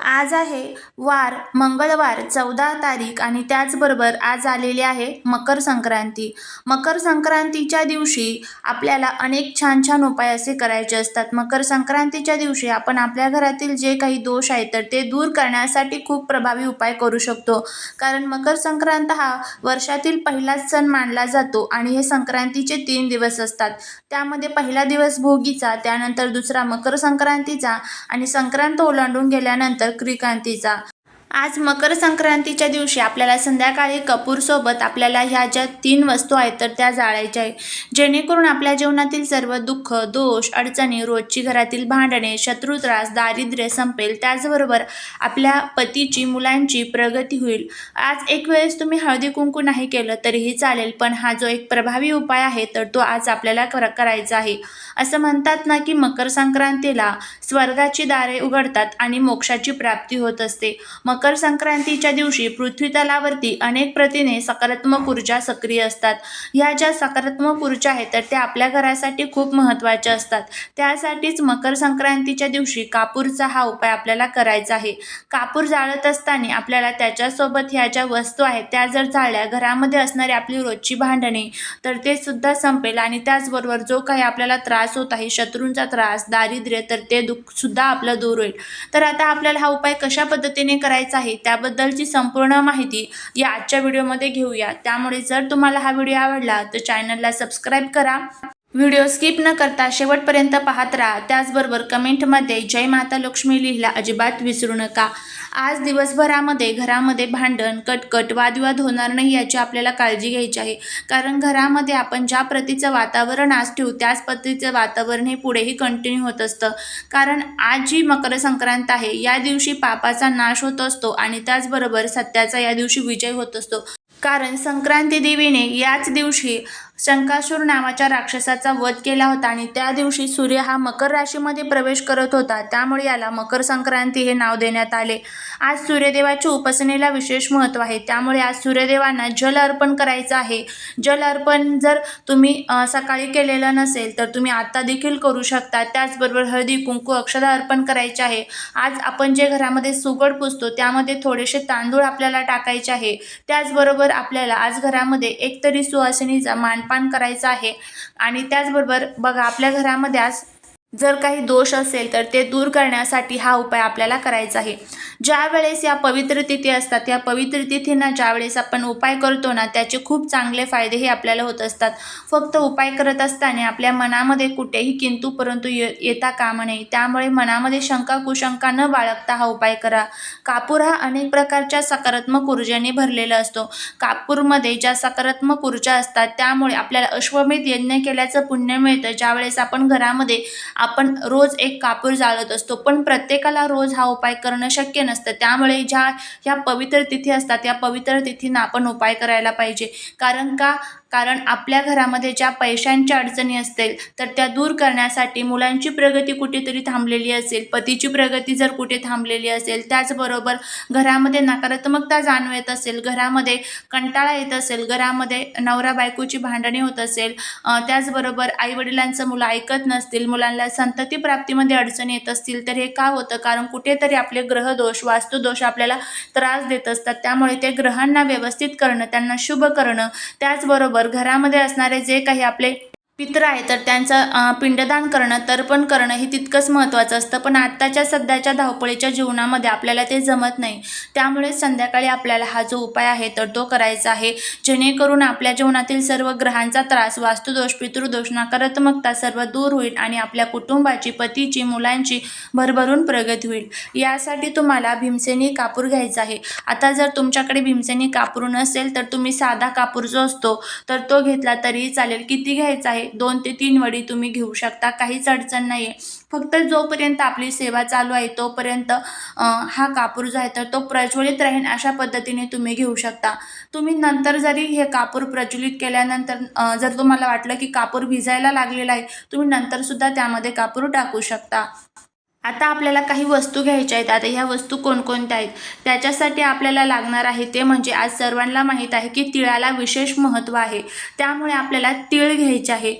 आज आहे वार मंगळवार चौदा तारीख आणि त्याचबरोबर आज आलेली आहे मकर संक्रांती. मकर संक्रांतीच्या दिवशी आपल्याला अनेक छान छान उपाय असे करायचे असतात. मकर संक्रांतीच्या दिवशी आपण आपल्या घरातील जे काही दोष आहेत तर ते दूर करण्यासाठी खूप प्रभावी उपाय करू शकतो. कारण मकर संक्रांत हा वर्षातील पहिलाच सण मानला जातो आणि हे संक्रांतीचे तीन दिवस असतात. त्यामध्ये पहिला दिवस भोगीचा त्यानंतर दुसरा मकर संक्रांतीचा आणि संक्रांत ओलांडून गेल्यानंतर क्रिकांतीचा आज मकर संक्रांतीच्या दिवशी आपल्याला संध्याकाळी कपूरसोबत आपल्याला ह्या ज्या तीन वस्तू आहेत तर त्या जाळायच्या आहे जेणेकरून आपल्या जीवनातील सर्व दुःख दोष अडचणी रोजची घरातील भांडणे शत्रुत्रास दारिद्र्य संपेल त्याचबरोबर आपल्या पतीची मुलांची प्रगती होईल. आज एक वेळेस तुम्ही हळदी कुंकू नाही केलं तरीही चालेल पण हा जो एक प्रभावी उपाय आहे तर तो आज आपल्याला कर करायचा आहे. असं म्हणतात ना की मकर संक्रांतीला स्वर्गाची दारे उघडतात आणि मोक्षाची प्राप्ती होत असते. मग मकर संक्रांतीच्या दिवशी पृथ्वी तलावरती अनेक प्रतीने सकारात्मक ऊर्जा सक्रिय असतात. ह्या ज्या सकारात्मक ऊर्जा आहेत तर त्या आपल्या घरासाठी खूप महत्त्वाच्या असतात. त्यासाठीच मकर संक्रांतीच्या दिवशी कापूरचा हा उपाय आपल्याला करायचा आहे. कापूर जाळत असताना आपल्याला त्याच्यासोबत ह्या ज्या वस्तू आहेत त्या जर जाळल्या घरामध्ये असणारी आपली रोजची भांडणे तर ते सुद्धा संपेल आणि त्याचबरोबर जो काही आपल्याला त्रास होत आहे शत्रूंचा त्रास दारिद्र्य तर ते दुःख सुद्धा आपलं दूर होईल. तर आता आपल्याला हा उपाय कशा पद्धतीने करायचा आहे त्याबद्दलची संपूर्ण माहिती या आजच्या व्हिडिओमध्ये घेऊया. त्यामुळे जर तुम्हाला हा व्हिडिओ आवडला तर चॅनलला सबस्क्राईब करा. व्हिडिओ स्किप न करता शेवटपर्यंत पाहत राहा. त्याचबरोबर कमेंटमध्ये जय माता लक्ष्मी लिहिला अजिबात विसरू नका. आज दिवसभरामध्ये घरामध्ये भांडण कटकट वादविवाद होणार नाही याची आपल्याला काळजी घ्यायची आहे. कारण घरामध्ये आपण ज्या प्रतीचं वातावरण आज ठेवू त्याच पद्धतीचं वातावरण हे पुढेही कंटिन्यू होत असतं. कारण आज जी मकर संक्रांत आहे या दिवशी पापाचा नाश होत असतो आणि त्याचबरोबर सत्याचा या दिवशी विजय होत असतो. कारण संक्रांती देवीने याच दिवशी शंकासूर नावाच्या राक्षसाचा वध केला होता आणि त्या दिवशी सूर्य हा मकर राशीमध्ये प्रवेश करत होता. त्यामुळे याला मकर संक्रांती हे नाव देण्यात आले. आज सूर्यदेवाच्या उपासनेला विशेष महत्त्व आहे. त्यामुळे आज सूर्यदेवांना जल अर्पण करायचं आहे. जल अर्पण जर तुम्ही सकाळी केलेलं नसेल तर तुम्ही आत्ता देखील करू शकता. त्याचबरोबर हळदी कुंकू अक्षदा अर्पण करायचे आहे. आज आपण जे घरामध्ये सुगड पुसतो त्यामध्ये थोडेसे तांदूळ आपल्याला टाकायचे आहे. त्याचबरोबर आपल्याला आज घरामध्ये एकतरी सुवासिनीचा मानपान करायचं आहे. आणि त्याचबरोबर बघा आपल्या घरामध्ये आज जर काही दोष असेल तर ते दूर करण्यासाठी हा उपाय आपल्याला करायचा आहे. ज्या वेळेस या पवित्र तिथी असतात या पवित्र तिथींना ज्या वेळेस आपण उपाय करतो ना त्याचे खूप चांगले फायदे हे आपल्याला होत असतात. फक्त उपाय करत असताना आपल्या मनामध्ये कुठेही किंतू परंतु ये येता कामा नये त्यामुळे मनामध्ये शंका कुशंका न बाळगता हा उपाय करा. कापूर हा अनेक प्रकारच्या सकारात्मक ऊर्जेने भरलेला असतो. कापूरमध्ये ज्या सकारात्मक ऊर्जा असतात त्यामुळे आपल्याला अश्वमेध यज्ञ केल्याचं पुण्य मिळतं. ज्यावेळेस आपण घरामध्ये आपण रोज एक कापूर जाळत असतो पण प्रत्येकाला रोज हा उपाय करणं शक्य नसतं. त्यामुळे ज्या ह्या पवित्र तिथी असतात या पवित्र तिथींना आपण उपाय करायला पाहिजे. कारण का? कारण आपल्या घरामध्ये ज्या पैशांच्या अडचणी असतील तर त्या दूर करण्यासाठी मुलांची प्रगती कुठेतरी थांबलेली असेल पतीची प्रगती जर कुठे थांबलेली असेल त्याचबरोबर घरामध्ये नकारात्मकता जाणवत असेल घरामध्ये कंटाळा येत असेल घरामध्ये नवरा बायकोची भांडणे होत असेल त्याचबरोबर आईवडिलांचं मुलं ऐकत नसतील मुलांना संतती प्राप्तीमध्ये अडचणी येत असतील तर हे का होतं? कारण कुठेतरी आपले ग्रहदोष वास्तुदोष आपल्याला त्रास देत असतात. त्यामुळे ते ग्रहांना व्यवस्थित करणं त्यांना शुभ करणं त्याचबरोबर घरामध्ये असणारे जे काही आपले पित्र आहे तर त्यांचं पिंडदान करणं तर्पण करणं हे तितकंच महत्त्वाचं असतं. पण आत्ताच्या सध्याच्या धावपळीच्या जीवनामध्ये आपल्याला ते जमत नाही. त्यामुळे संध्याकाळी आपल्याला हा जो उपाय आहे तर तो करायचा आहे. जेणेकरून आपल्या जीवनातील सर्व ग्रहांचा त्रास वास्तुदोष पितृदोष नकारात्मकता सर्व दूर होईल आणि आपल्या कुटुंबाची पतीची मुलांची भरभरून प्रगती होईल. यासाठी तुम्हाला भीमसेनी कापूर घ्यायचा आहे. आता जर तुमच्याकडे भीमसेनी कापूर नसेल तर तुम्ही साधा कापूर जो असतो तर तो घेतला तरीही चालेल. किती घ्यायचा आहे? दोन ते तीन वडी तुम्ही घेऊ शकता काहीच अडचण नाही आहे फक्त जोपर्यंत आपली सेवा चालू आहे तोपर्यंत हा कापूर जो आहे तर तो प्रज्वलित राहील अशा पद्धतीने तुम्ही घेऊ शकता. तुम्ही नंतर जरी हे कापूर प्रज्वलित केल्यानंतर जर तुम्हाला वाटलं की कापूर भिजायला लागलेला आहे तुम्ही नंतरसुद्धा त्यामध्ये कापूर टाकू शकता. आता आपल्याला काही वस्तू घ्यायच्या आहेत. आता ह्या वस्तू कोणकोणत्या आहेत? त्याच्यासाठी आपल्याला लागणार आहे ते म्हणजे आज सर्वांना माहीत आहे की तिळाला विशेष महत्त्व आहे. त्यामुळे आपल्याला तीळ घ्यायचे आहे.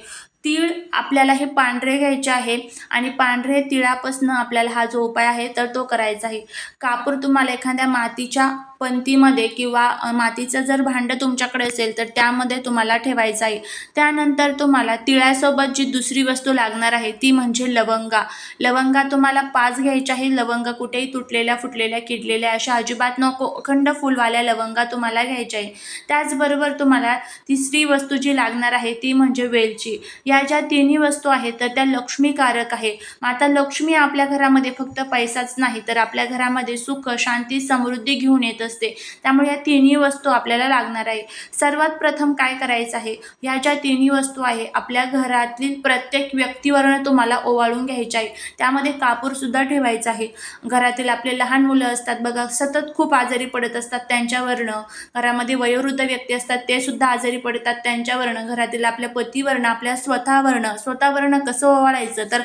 तीळ आपल्याला हे पांढरे घ्यायचे आहे आणि पांढरे तिळापासनं आपल्याला हा जो उपाय आहे तर तो करायचा आहे. कापूर तुम्हाला एखाद्या मातीच्या पंतीमध्ये किंवा मातीचं जर भांडं तुमच्याकडे असेल तर त्यामध्ये तुम्हाला ठेवायचं आहे. त्यानंतर तुम्हाला तिळासोबत जी दुसरी वस्तू लागणार आहे ती म्हणजे लवंगा. लवंगा तुम्हाला पाच घ्यायच्या आहे लवंगा कुठेही तुटलेल्या फुटलेल्या किडलेल्या अशा अजिबात नको. अखंड फुलवाल्या लवंगा तुम्हाला घ्यायच्या आहे त्याचबरोबर तुम्हाला तिसरी वस्तू जी लागणार आहे ती म्हणजे वेलची. या ज्या तिन्ही वस्तू आहेत तर त्या लक्ष्मीकारक आहे. माता लक्ष्मी आपल्या घरामध्ये फक्त पैसाच नाही तर आपल्या घरामध्ये सुख शांती समृद्धी घेऊन येत असते. त्यामुळे या तिन्ही वस्तू आपल्याला लागणार आहे सर्वात प्रथम काय करायचं आहे? ह्या ज्या तिन्ही वस्तू आहे आपल्या घरातील प्रत्येक व्यक्तीवरनं तुम्हाला ओवाळून घ्यायच्या आहे. त्यामध्ये कापूरसुद्धा ठेवायचा आहे. घरातील आपले लहान मुलं असतात बघा सतत खूप आजारी पडत असतात त्यांच्यावरनं. घरामध्ये वयोवृद्ध व्यक्ती असतात ते सुद्धा आजारी पडतात त्यांच्यावरनं. घरातील आपल्या पतीवरनं आपल्या स्वतःवरनं स्वतःवरनं कसं ओवाळायचं? तर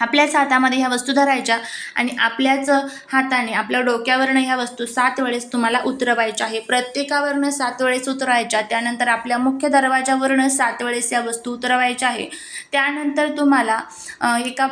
आपल्याच हातामध्ये ह्या वस्तू धरायच्या आणि आपल्याच हाताने आपल्या डोक्यावरनं ह्या वस्तू सात वेळेस तुम्हाला उतरवायच्या आहे. प्रत्येकावरनं सात वेळेस उतरवायच्या त्यानंतर आपल्या मुख्य दरवाजावरनं सात वेळेस या वस्तू उतरवायच्या आहे. त्यानंतर तुम्हाला एका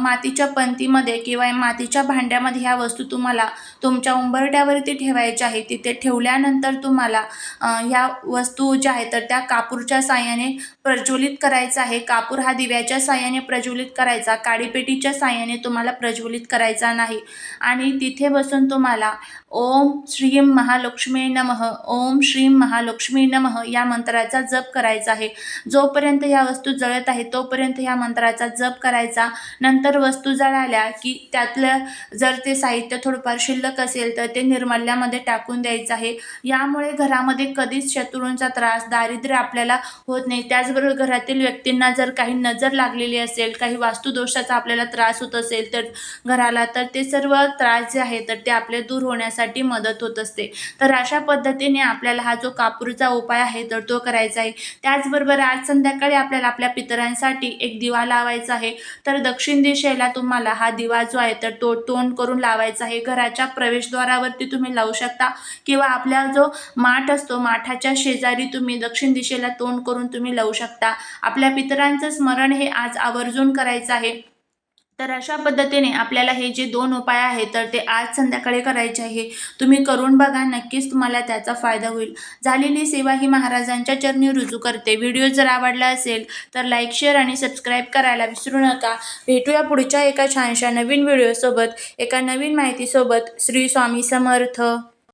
मातीच्या पंतीमध्ये किंवा मातीच्या भांड्यामध्ये ह्या वस्तू तुम्हाला तुमच्या उंबरट्यावरती ठेवायच्या आहे. तिथे ठेवल्यानंतर तुम्हाला ह्या वस्तू ज्या आहेत तर त्या कापूरच्या साह्याने प्रज्वलित करायचा आहे. कापूर हा दिव्याच्या साह्याने प्रज्वलित करायचा. थालीपेटीच्या साह्याने तुम्हाला प्रज्वलित करायचा नाही. आणि तिथे बसून तुम्हाला ओम श्रीम महालक्ष्मी नमः ओम श्रीम महालक्ष्मी नमः या मंत्राचा जप करायचा आहे. जोपर्यंत ह्या वस्तू जळत आहे तोपर्यंत ह्या मंत्राचा जप करायचा. नंतर वस्तू जळाल्या की त्यातलं जर ते साहित्य थोडंफार शिल्लक असेल तर ते निर्मल्यामध्ये टाकून द्यायचं आहे. यामुळे घरामध्ये कधीच शत्रूंचा त्रास दारिद्र्य आपल्याला होत नाही. त्याचबरोबर घरातील व्यक्तींना जर काही नजर लागलेली असेल काही वास्तुदोषाचा आपल्याला त्रास होत असेल तर घराला तर ते सर्व त्रास जे आहे तर ते आपले दूर होण्यासाठी मदत होत असते. तर अशा पद्धतीने आपल्याला हा जो कापूरचा उपाय आहे तर तो करायचा आहे. त्याचबरोबर आज संध्याकाळी आपल्याला आपल्या पितरांसाठी एक दिवा लावायचा आहे. तर दक्षिण दिशेला तुम्हाला हा दिवा जो आहे तर तो तोंड करून लावायचा आहे. घराच्या प्रवेशद्वारावरती तुम्ही लावू शकता किंवा आपला जो माठ असतो माठाच्या शेजारी तुम्ही दक्षिण दिशेला तोंड करून तुम्ही लावू शकता. आपल्या पितरांचं स्मरण हे आज आवर्जून करायचं आहे. तर अशा पद्धतीने आपल्याला हे जे दोन उपाय आहेत तर ते आज संध्याकाळी करायचे आहे. तुम्ही करून बघा नक्कीच तुम्हाला त्याचा फायदा होईल. झालेली सेवा ही महाराजांच्या चरणी रुजू करते. व्हिडिओ जर आवडला असेल तर लाईक शेअर आणि सबस्क्राईब करायला विसरू नका. भेटूया पुढच्या एका छानशा नवीन व्हिडिओसोबत. एका नवीन माहितीसोबत. श्री स्वामी समर्थ.